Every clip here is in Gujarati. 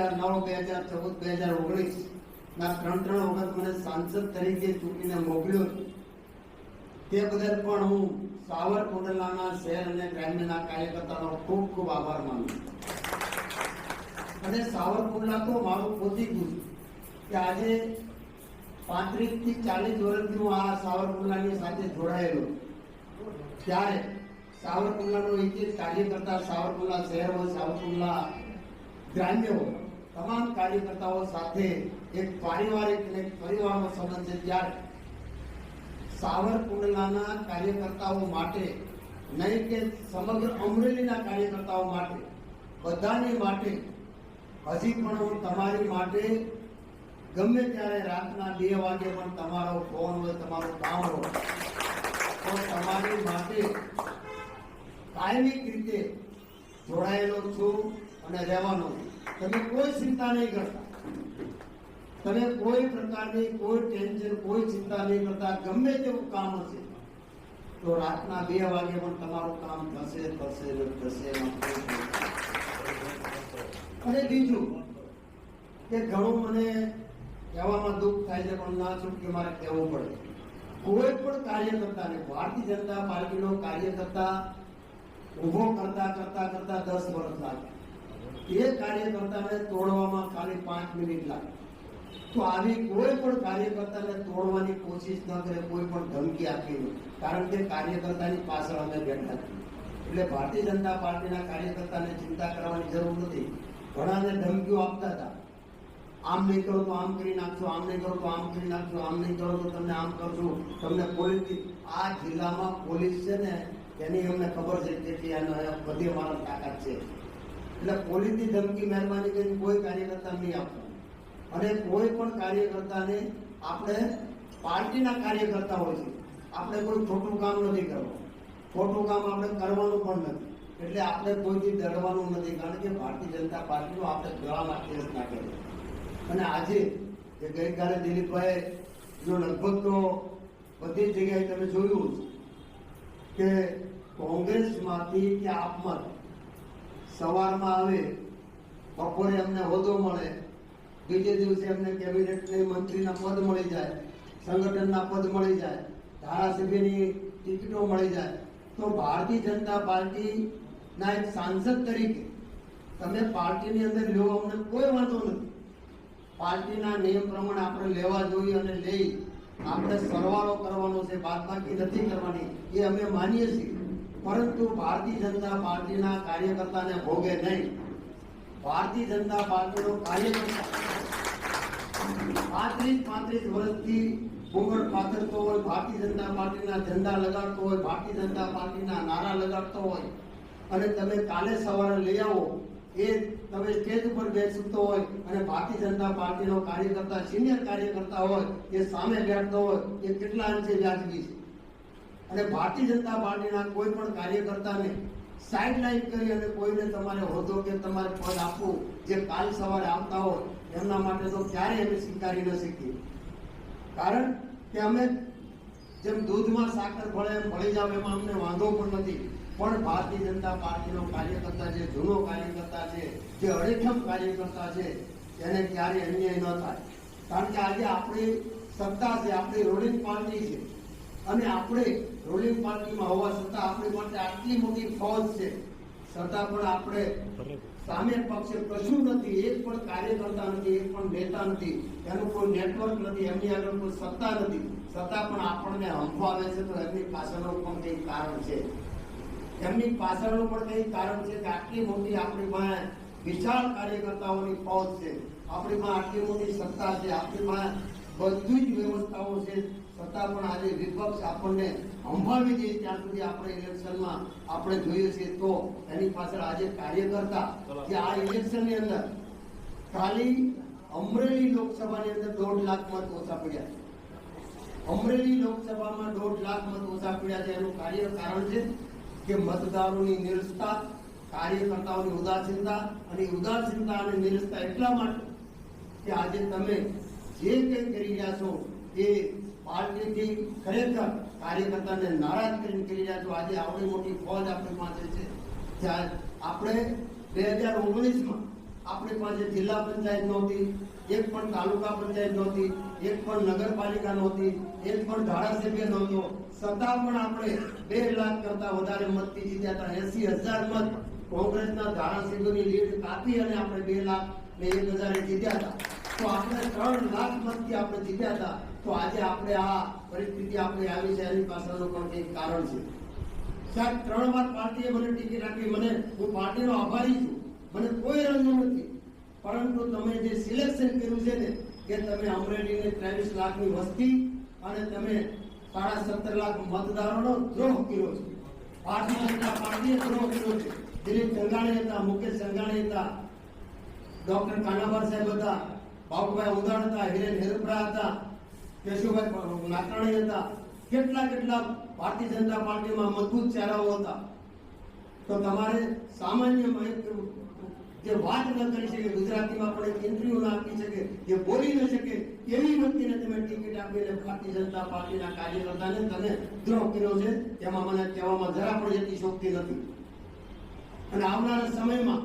હજાર નવ, બે હજાર ચૌદ, બે હજાર ઓગણીસ ના ત્રણ ત્રણ વખત મને સાંસદ તરીકે ચૂંટીને મોકલ્યો તે બદલ પણ હું સાવરકુંડલાના શહેર અને ગ્રામ્યના કાર્યકર્તાનો ખૂબ ખૂબ આભાર માનું. અને સાવરકુંડલા તો મારું પોતીકું કે આજે પાંત્રીસથી ચાલીસ વર્ષથી હું આ સાવરકુંડલાની સાથે જોડાયેલો ત્યારે સાવરકુંડલાનો એક કાર્યકર્તા સાવરકુંડલા શહેર હોય સાવરકુંડલા ગ્રામ્ય હોય. તમામ કાર્યકર્તાઓ સાથે એક પારિવારિક અને પરિવારનો સંબંધ છે ત્યારે સાવરકુંડલાના કાર્યકર્તાઓ માટે નહીં કે સમગ્ર અમરેલીના કાર્યકર્તાઓ માટે, બધાની માટે, હજી પણ હું તમારી માટે ગમે ત્યારે રાતના બે વાગે પણ તમારો ફોન હોય, તમારું કામ હોય, તો તમારી માટે કાયમિક રીતે જોડાયેલો છું અને રહેવાનો છું. તમે કોઈ ચિંતા નહીં કરતા. તમે કોઈ પ્રકારની કોઈ ટેન્શન કોઈ ચિંતા નહીં કરતા. ગમે તેવું કામ હશે. તો રાતના બે વાગે પણ તમારું કામ થશે થશે થશે અને બીજું કે ઘણું મને કહેવામાં દુઃખ થાય છે, પણ ના છૂટકે મારે કહેવું પડે. કોઈ પણ કાર્યકર્તાને ભારતીય જનતા પાર્ટીનો કાર્યકર્તા ઊભો કરતા કરતા કરતા દસ વર્ષ લાગે. એ કાર્યકર્તાને તોડવામાં ખાલી પાંચ મિનિટ લાગે. તો આવી કોઈ પણ કાર્યકર્તાને તોડવાની કોશિશ ન કરે, કોઈ પણ ધમકી આપી નહીં કારણ કે કાર્યકર્તાની પાછળ અમે બેઠા એટલે ભારતીય જનતા પાર્ટીના કાર્યકર્તાને ચિંતા કરવાની જરૂર નથી. ઘણાને ધમકીઓ આપતા હતા. આમ નહીં કરો તો આમ કરી નાખશો આમ નહીં કરો તો આમ કરી નાખશો આમ નહીં કરો તો તમને આમ કરશું તમને પોલીસ આ જિલ્લામાં પોલીસ છે ને, એની અમને ખબર છે કે એનો બધી અમારા તાકાત છે. એટલે પોલીસની ધમકી મહેરબાની કરીને કોઈ કાર્યકર્તા નહીં આપવાનું અને કોઈ પણ કાર્યકર્તાને આપણે પાર્ટીના કાર્યકર્તા હોય છે, આપણે કોઈ ખોટું કામ નથી કરવાનું. ખોટું કામ આપણે કરવાનું પણ નથી. એટલે આપણે કોઈથી ડરવાનું નથી, કારણ કે ભારતીય જનતા પાર્ટીનો આપણે ગળામાં કેસ નાખેલો. અને આજે જે ગઈકાલે દિલીપભાઈ જો લગભગ તો બધી જ જગ્યાએ તમે જોયું કે કોંગ્રેસમાંથી કે આપમાંથી સવારમાં આવે, બપોરે અમને હોદ્દો મળે, બીજે દિવસે અમને કેબિનેટ મંત્રીના પદ મળી જાય, સંગઠનના પદ મળી જાય, ધારાસભ્યની ટિકિટો મળી જાય. તો ભારતીય જનતા પાર્ટીના એક સાંસદ તરીકે તમે પાર્ટીની અંદર લેવો અમને કોઈ વાંધો નથી. પાર્ટીના નિયમ પ્રમાણે આપણે લેવા જોઈએ અને લઈ, આપણે સરવાળો કરવાનો છે, બાદબાકી નથી કરવાની, એ અમે માનીએ છીએ. પરંતુ ભારતીય જનતા પાર્ટીના કાર્યકર્તાને ભોગે નહીં. ભારતીય જનતા પાર્ટીનો કાર્યકર્તા પાંત્રીસ પાંત્રીસ વર્ષથી ઘૂંઘટ પાથરતો હોય, ભારતીય જનતા પાર્ટીના ઝંડા લગાડતો હોય, ભારતીય જનતા પાર્ટીના નારા લગાડતો હોય અને તમે કાલે સવારે લઈ આવો, એ તમે સ્ટેજ ઉપર બેસતો હોય અને ભારતીય જનતા પાર્ટીનો કાર્યકર્તા, સિનિયર કાર્યકર્તા હોય, એ સામે બેઠતો હોય, એ કેટલા અંશે વ્યાજબી છે? અને ભારતીય જનતા પાર્ટીના કોઈ પણ કાર્યકર્તાને લાઈન કરી અને કોઈને તમારે હોદ્દો કે તમારે પદ આપવું, જે કાલ સવારે આવતા હોય, એમના માટે તો ક્યારેય અમે સ્વીકારી ન શકીએ. કારણ કે અમે જેમ દૂધમાં સાકર ભળે એમ ભળી જાવ, એમાં અમને વાંધો પણ નથી. પણ ભારતીય જનતા પાર્ટીનો કાર્યકર્તા જે, જૂનો કાર્યકર્તા છે, જે અડેઠમ કાર્યકર્તા છે, એને ક્યારેય અન્યાય ન થાય. કારણ કે આજે આપણી સત્તા છે, આપણી રૂલિંગ પાર્ટી છે. અને આપણે રૂલિંગ પાર્ટીમાં હોવા છતાં આપણી માટે આટલી મોટી ફોજ છે. છતાં પણ આપણે સામે પક્ષે કશું નથી, એક પણ કાર્યકર્તા નથી, એક પણ નેતા નથી, એનું કોઈ નેટવર્ક નથી, એમની આગળ કોઈ સત્તા નથી. છતાં પણ આપણને હંફાવે છે, તો એમની પાછળનું પણ કંઈક કારણ છે. એમની પાછળનું પણ કંઈક કારણ છે કે આટલી મોટી આપણી પાસે વિશાળ કાર્યકર્તાઓની ફોજ છે. આપણી પાસે આટલી મોટી સત્તા છે. આપણી પાસે બધી જ વ્યવસ્થાઓ છે. છતાં પણ આજે વિપક્ષ આપણને સંભાળવી જોઈએ ત્યાં સુધી આપણે ઇલેક્શનમાં આપણે જોઈએ છીએ તો એની પાછળ આજે કાર્યકર્તા કે આ ઇલેક્શનની અંદર ખાલી અમરેલી લોકસભાની અંદર દોઢ લાખ મત ઓછા પડ્યા છે. અમરેલી લોકસભામાં દોઢ લાખ મત ઓછા પડ્યા છે. એનું કાર્ય કારણ છે કે મતદારોની નિરસતા કાર્યકર્તાઓની ઉદાસીનતા અને ઉદાસીનતા અને નિરસતા એટલા માટે કે આજે તમે જે કંઈ કરી રહ્યા છો એ પાર્ટીથી ખરેખર કાર્યકર્તાને નારાજ કરીને કરી રહ્યા છો, આજે આવડી મોટી ફોજ આપણી પાસે છે. જ્યાં આપણે બે હજાર ઓગણીસમાં આપણી પાસે જિલ્લા પંચાયત નહોતી, એક પણ તાલુકા પંચાયત નહોતી, એક પણ નગરપાલિકા નહોતી, એક પણ ધારાસભ્ય નહોતો. છતાં પણ આપણે બે લાખ કરતા વધારે મતથી જીત્યા હતા. એસી હજાર મત કોંગ્રેસના ધારાસભ્યોની લીડ કાપી અને આપણે બે લાખ ને એક હજારે જીત્યા હતા. તો આપણે ત્રણ લાખ મતથી આપણે જીત્યા હતા, તો આજે આપણે આ પરિસ્થિતિ આપણે આવી છે, એની પાછળનું પણ એક કારણ છે. સાહેબ, ત્રણ વાર પાર્ટીએ મને ટિકિટ આપી મને હું પાર્ટીનો આભારી છું. મને કોઈ રંગ નથી. પરંતુ તમે જે સિલેક્શન કર્યું છે ને, કે તમે અમરેલીને ત્રેવીસ લાખની વસ્તી અને તમે સાડા સત્તર લાખ મતદારોનો દ્રોહ કર્યો છે. ભારતીય જનતા પાર્ટીએ દ્રોહ કર્યો છે. દિલીપ સંઘાણી હતા, મુકેશ સંઘાણી હતા, ડોક્ટર કાનાભાર સાહેબ હતા બાબુભાઈ ઉદાણ હતા, હિરેન હેરપરા હતા, કેશુભાઈ નાકરાણી હતા, કેટલા કેટલા ભારતીય જનતા પાર્ટીમાં મજબૂત ચહેરાઓ હતા. તો તમારે સામાન્ય જે વાત ન કરી શકે, ગુજરાતીમાં પણ એક ઇન્ટરવ્યુ ના આપી શકે, જે બોલી ન શકે, એવી વ્યક્તિને તમે ટિકિટ આપીને ભારતીય જનતા પાર્ટીના કાર્યકર્તાને તમે દ્રોહ કર્યો છે તેમાં મને કહેવામાં જરા પણ એટલી શોખતી નથી. અને આવનારા સમયમાં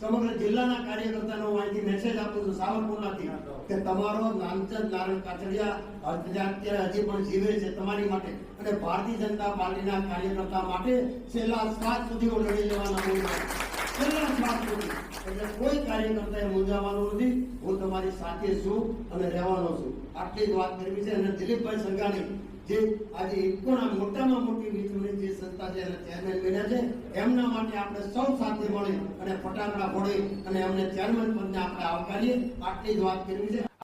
સમગ્ર જિલ્લાના કાર્યકર્તાનો માહિતી મેસેજ આપું છું, સાવરકુંડલાથી. કે તમારો નામચંદ નારાયણ કાછડિયા અત્યારે હજી પણ જીવે છે તમારી માટે. અને ભારતીય જનતા પાર્ટીના કાર્યકર્તા માટે છેલ્લા સાત સુધી હું લડી લેવાના છું. છેલ્લા સાત સુધી. એટલે કોઈ કાર્યકર્તાએ મૂંઝાવાનું નથી. હું તમારી સાથે છું અને રહેવાનો છું. આટલી જ વાત કરવી છે અને દિલીપભાઈ સંઘાણી જે આજે ઇકોના મોટામાં મોટી વિચૂની જે સંસ્થા છે એના ચેરમેન બન્યા છે, એમના માટે આપણે સૌ સાથે મળી અને ફટાકડા ફોડી અને એમને ચેરમેન પદને આપણે આવકારીએ. આટલી જ વાત કરવી છે.